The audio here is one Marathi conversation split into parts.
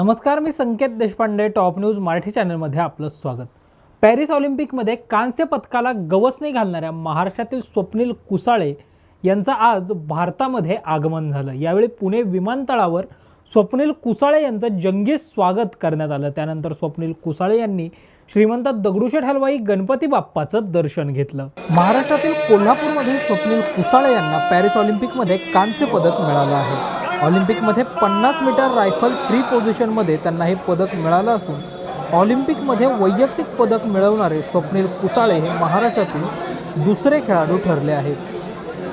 नमस्कार मी संकेत देशपांडे टॉप न्यूज मराठी चॅनलमध्ये आपलं स्वागत. पॅरिस ऑलिम्पिकमध्ये कांस्य पदकाला गवसणी घालणाऱ्या महाराष्ट्रातील स्वप्नील कुसाळे यांचं आज भारतामध्ये आगमन झालं. यावेळी पुणे विमानतळावर स्वप्नील कुसाळे यांचं जंगी स्वागत करण्यात आलं. त्यानंतर स्वप्नील कुसाळे यांनी श्रीमंत दगडूशेठ हलवाई गणपती बाप्पाचं दर्शन घेतलं. महाराष्ट्रातील कोल्हापूरमधील स्वप्नील कुसाळे यांना पॅरिस ऑलिम्पिकमध्ये कांस्य पदक मिळालं आहे. ऑलिम्पिकमध्ये पन्नास मीटर रायफल थ्री पोझिशनमध्ये त्यांना हे पदक मिळालं असून ऑलिम्पिकमध्ये वैयक्तिक पदक मिळवणारे स्वप्नील कुसाळे हे महाराष्ट्रातील दुसरे खेळाडू ठरले आहेत.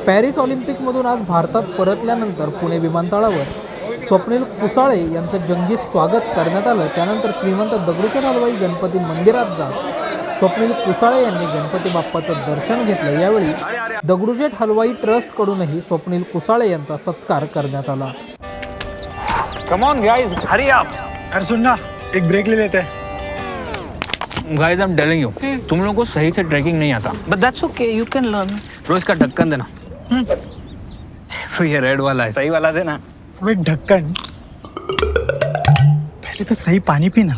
पॅरिस ऑलिम्पिकमधून आज भारतात परतल्यानंतर पुणे विमानतळावर स्वप्नील कुसाळे यांचं जंगी स्वागत करण्यात आलं. त्यानंतर श्रीमंत दगडूशेठ हलवाई गणपती मंदिरात जात स्वप्नील कुसाळे यांनी गणपती बाप्पाचं दर्शन घेतलं. यावेळी दगडूशेठ हलवाई ट्रस्टकडूनही स्वप्नील कुसाळे यांचा सत्कार करण्यात आला. Come on guys hurry up अरे सुन ना एक ब्रेक ले लेते. हैं guys I am telling you तुम लोगों को सही से ट्रैकिंग नहीं आता. But that's okay, you can learn. रोज का ढक्कन देना. ये रेड वाला है सही वाला देना. ढक्कन पहले तो सही पानी पीना.